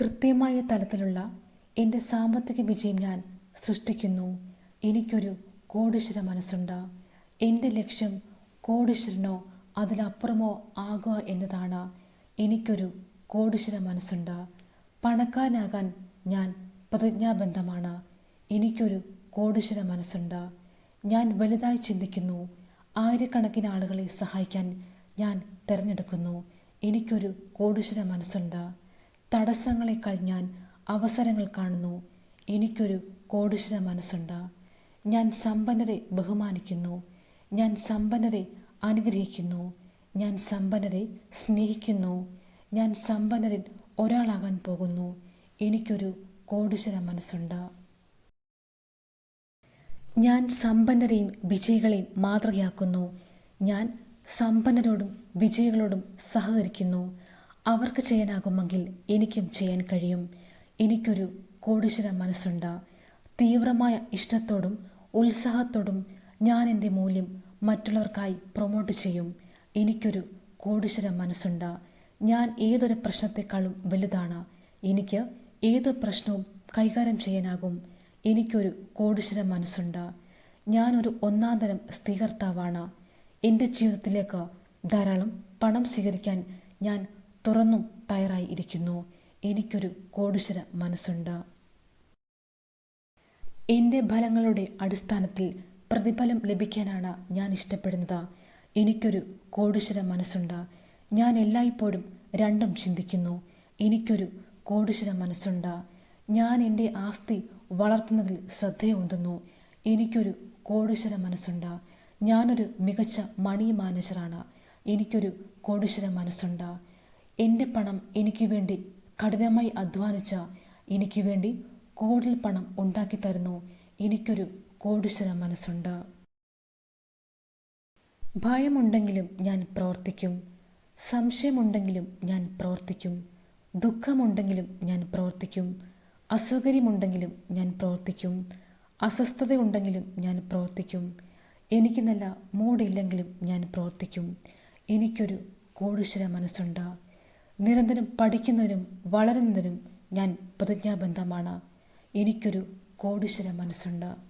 കൃത്യമായ തലത്തിലുള്ള എന്റെ സാമ്പത്തിക വിജയം ഞാൻ സൃഷ്ടിക്കുന്നു. എനിക്കൊരു കോടീശ്വര മനസ്സുണ്ട്. എന്റെ ലക്ഷ്യം കോടീശ്വരനോ അതിലപ്പുറമോ ആകുക എന്നതാണ്. എനിക്കൊരു കോടീശ്വര മനസ്സുണ്ട്. പണക്കാരനാകാൻ ഞാൻ പ്രതിജ്ഞാബന്ധമാണ് എനിക്കൊരു കോടീശ്വര മനസ്സുണ്ട്. ഞാൻ വലുതായി ചിന്തിക്കുന്നു. ആയിരക്കണക്കിന് ആളുകളെ സഹായിക്കാൻ ഞാൻ തിരഞ്ഞെടുക്കുന്നു. എനിക്കൊരു കോടീശ്വര മനസ്സുണ്ട്. തടസ്സങ്ങളെ ഞാൻ അവസരങ്ങൾ കാണുന്നു. എനിക്കൊരു കോടിശ്ര മനസ്സുണ്ട്. ഞാൻ സമ്പന്നരെ ബഹുമാനിക്കുന്നു. ഞാൻ സമ്പന്നരെ അനുഗ്രഹിക്കുന്നു. ഞാൻ സമ്പന്നരെ സ്നേഹിക്കുന്നു. ഞാൻ സമ്പന്നരിൽ ഒരാളാകാൻ പോകുന്നു. എനിക്കൊരു കോടിശ്ര മനസ്സുണ്ട്. ഞാൻ സമ്പന്നരെയും വിജയികളെയും മാതൃകയാക്കുന്നു. ഞാൻ സമ്പന്നരോടും വിജയികളോടും സഹകരിക്കുന്നു. അവർക്ക് ചെയ്യാനാകുമെങ്കിൽ എനിക്കും ചെയ്യാൻ കഴിയും. എനിക്കൊരു കോടീശ്വര മനസ്സുണ്ട്. തീവ്രമായ ഇഷ്ടത്തോടും ഉത്സാഹത്തോടും ഞാൻ എന്റെ മൂല്യം മറ്റുള്ളവർക്കായി പ്രൊമോട്ട് ചെയ്യും. എനിക്കൊരു കോടീശ്വര മനസ്സുണ്ട്. ഞാൻ ഏതൊരു പ്രശ്നത്തെക്കാളും വലുതാണ്. എനിക്ക് ഏത് പ്രശ്നവും കൈകാര്യം ചെയ്യാനാകും. എനിക്കൊരു കോടീശ്വര മനസ്സുണ്ട്. ഞാനൊരു ഒന്നാന്തരം സ്ഥീകർത്താവാണ് എന്റെ ജീവിതത്തിലേക്ക് ധാരാളം പണം സ്വീകരിക്കാൻ ഞാൻ തുറന്നും തയ്യാറായി ഇരിക്കുന്നു. എനിക്കൊരു കോടിശ്വര മനസ്സുണ്ട്. എന്റെ ഫലങ്ങളുടെ അടിസ്ഥാനത്തിൽ പ്രതിഫലം ലഭിക്കാനാണ് ഞാൻ ഇഷ്ടപ്പെടുന്നത്. എനിക്കൊരു കോടിശ്വര മനസ്സുണ്ട്. ഞാൻ എല്ലായ്പ്പോഴും രണ്ടും ചിന്തിക്കുന്നു. എനിക്കൊരു കോടിശ്വര മനസ്സുണ്ട്. ഞാൻ എന്റെ ആസ്തി വളർത്തുന്നതിൽ ശ്രദ്ധയൂന്നുന്നു എനിക്കൊരു കോടിശ്വര മനസ്സുണ്ട്. ഞാനൊരു മികച്ച മണി മാനേജറാണ്. എനിക്കൊരു കോടിശ്വര മനസ്സുണ്ട്. എന്റെ പണം എനിക്ക് വേണ്ടി കഠിനമായി അധ്വാനിച്ച എനിക്ക് വേണ്ടി കൂടുതൽ പണം ഉണ്ടാക്കി തരുന്നു. എനിക്കൊരു കോടീശ്വര മനസ്സുണ്ട്. ഭയമുണ്ടെങ്കിലും ഞാൻ പ്രവർത്തിക്കും. സംശയമുണ്ടെങ്കിലും ഞാൻ പ്രവർത്തിക്കും. ദുഃഖമുണ്ടെങ്കിലും ഞാൻ പ്രവർത്തിക്കും. അസൗകര്യമുണ്ടെങ്കിലും ഞാൻ പ്രവർത്തിക്കും. അസ്വസ്ഥതയുണ്ടെങ്കിലും ഞാൻ പ്രവർത്തിക്കും. എനിക്ക് നല്ല മൂടില്ലെങ്കിലും ഞാൻ പ്രവർത്തിക്കും. എനിക്കൊരു കോടീശ്വര മനസ്സുണ്ട്. നിരന്തരം പഠിക്കുന്നതിനും വളരുന്നതിനും ഞാൻ പ്രതിജ്ഞാബദ്ധമാണ്. എനിക്കൊരു കോടീശ്വര മനസ്സുണ്ട്.